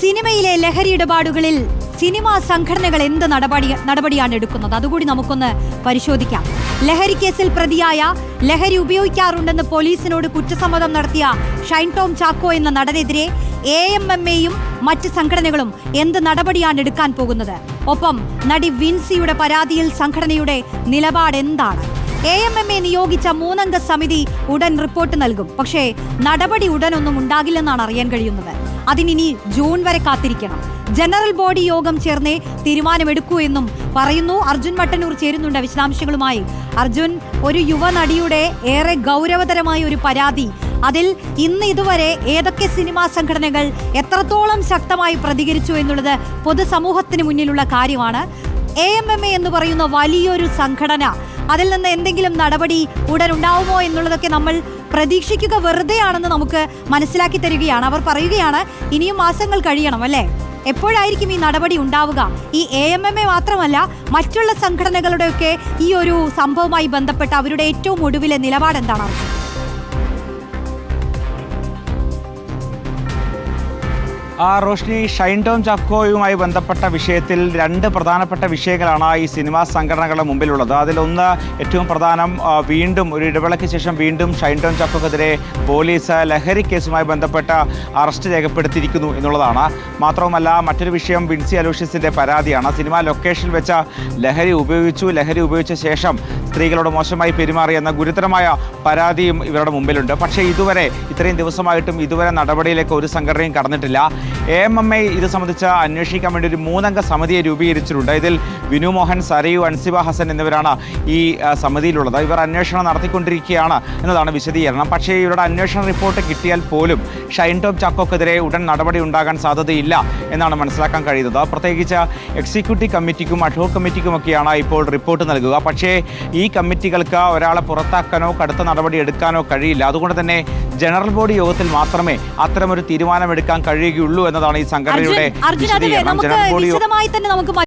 സിനിമയിലെ ലഹരി ഇടപാടുകളിൽ സിനിമാ സംഘടനകൾ എന്ത് നടപടി നടപടിയാണ് എടുക്കുന്നത്? അതുകൂടി നമുക്കൊന്ന് പരിശോധിക്കാം. ലഹരി കേസിൽ പ്രതിയായ ലഹരി ഉപയോഗിക്കാറുണ്ടെന്ന് പോലീസിനോട് കുറ്റസമ്മതം നടത്തിയ ഷൈൻ ടോം ചാക്കോ എന്ന നടനെതിരെ എ എം എം എയും മറ്റ് സംഘടനകളും എന്ത് നടപടിയാണ് എടുക്കാൻ പോകുന്നത്? ഒപ്പം നടി വിൻസിയുടെ പരാതിയിൽ സംഘടനയുടെ നിലപാട് എന്താണ്? എ എം എം എ നിയോഗിച്ച മൂന്നംഗ സമിതി ഉടൻ റിപ്പോർട്ട് നൽകും. പക്ഷേ നടപടി ഉടനൊന്നും ഉണ്ടാകില്ലെന്നാണ് അറിയാൻ കഴിയുന്നത്. അതിനിനി ജൂൺ വരെ കാത്തിരിക്കണം. ജനറൽ ബോഡി യോഗം ചേർന്നേ തീരുമാനമെടുക്കൂ എന്നും പറയുന്നു. അർജുൻ മട്ടന്നൂർ ചേരുന്നുണ്ട് വിശദാംശങ്ങളുമായി. അർജുൻ ഒരു യുവനടിയുടെ ഏറെ ഗൗരവതരമായ ഒരു പരാതി. അതിൽ ഇന്ന് ഇതുവരെ ഏതൊക്കെ സിനിമാ സംഘടനകൾ എത്രത്തോളം ശക്തമായി പ്രതികരിച്ചു എന്നുള്ളത് പൊതുസമൂഹത്തിന് മുന്നിലുള്ള കാര്യമാണ്. എ എം എം എ എന്ന് പറയുന്ന വലിയൊരു സംഘടന അതിൽ നിന്ന് എന്തെങ്കിലും നടപടി ഉടൻ ഉണ്ടാവുമോ എന്നുള്ളതൊക്കെ നമ്മൾ പ്രതീക്ഷിക്കുക വെറുതെയാണെന്ന് നമുക്ക് മനസ്സിലാക്കി തരികയാണ്. അവർ പറയുകയാണ് ഇനിയും മാസങ്ങൾ കഴിയണം അല്ലേ? എപ്പോഴായിരിക്കും ഈ നടപടി ഉണ്ടാവുക? ഈ എ എം എം എ മാത്രമല്ല മറ്റുള്ള സംഘടനകളുടെയൊക്കെ ഈ ഒരു സംഭവവുമായി ബന്ധപ്പെട്ട് അവരുടെ ഏറ്റവും ഒടുവിലെ നിലപാട് എന്താണ് റോഷ്നി ഷൈൻ ടോം ചാക്കോയുമായി ബന്ധപ്പെട്ട വിഷയത്തിൽ രണ്ട് പ്രധാനപ്പെട്ട വിഷയങ്ങളാണ് ഈ സിനിമാ സംഘടനകളുടെ മുമ്പിലുള്ളത്. അതിലൊന്ന് ഏറ്റവും പ്രധാനം വീണ്ടും ഒരു ഇടവേളയ്ക്ക് ശേഷം വീണ്ടും ഷൈൻ ടോം ചാക്കോക്കെതിരെ പോലീസ് ലഹരി കേസുമായി ബന്ധപ്പെട്ട അറസ്റ്റ് രേഖപ്പെടുത്തിയിരിക്കുന്നു എന്നുള്ളതാണ്. മാത്രവുമല്ല മറ്റൊരു വിഷയം വിൻസി അലോഷ്യസിന്റെ പരാതിയാണ്. സിനിമാ ലൊക്കേഷനിൽ വെച്ച ലഹരി ഉപയോഗിച്ചു ലഹരി ഉപയോഗിച്ച ശേഷം സ്ത്രീകളോട് മോശമായി പെരുമാറി എന്ന ഗുരുതരമായ പരാതിയും ഇവരുടെ മുമ്പിലുണ്ട്. പക്ഷേ ഇതുവരെ ഇത്രയും ദിവസമായിട്ടും ഇതുവരെ നടപടിയിലേക്ക് ഒരു സംഘടനയും കടന്നിട്ടില്ല. എ എം ഐ ഇത് സംബന്ധിച്ച് അന്വേഷിക്കാൻ വേണ്ടി ഒരു മൂന്നംഗ സമിതിയെ രൂപീകരിച്ചിട്ടുണ്ട്. ഇതിൽ വിനു മോഹൻ സരയു അൻസിബ ഹസൻ എന്നിവരാണ് ഈ സമിതിയിലുള്ളത്. ഇവർ അന്വേഷണം നടത്തിക്കൊണ്ടിരിക്കുകയാണ് എന്നതാണ് വിശദീകരണം. പക്ഷേ ഇവരുടെ അന്വേഷണ റിപ്പോർട്ട് കിട്ടിയാൽ പോലും ഷൈൻ ടോം ചാക്കോക്കെതിരെ ഉടൻ നടപടി ഉണ്ടാകാൻ സാധ്യതയില്ല എന്നാണ് മനസ്സിലാക്കാൻ കഴിയുന്നത്. പ്രത്യേകിച്ച് എക്സിക്യൂട്ടീവ് കമ്മിറ്റിക്കും അഡ്ഹോക് കമ്മിറ്റിക്കുമൊക്കെയാണ് ഇപ്പോൾ റിപ്പോർട്ട് നൽകുക. പക്ഷേ ഈ കമ്മിറ്റികൾക്ക് ഒരാളെ പുറത്താക്കാനോ കടുത്ത നടപടി എടുക്കാനോ കഴിയില്ല. അതുകൊണ്ട് തന്നെ ജനറൽ ബോഡി യോഗത്തിൽ മാത്രമേ അത്തരമൊരു തീരുമാനമെടുക്കാൻ കഴിയുകയുള്ളൂ എന്നതാണ് ഈ സംഘടനയുടെ അർജുൻ അർജുൻ വിശദീകരണം. നമുക്ക് ജനറൽ ബോഡി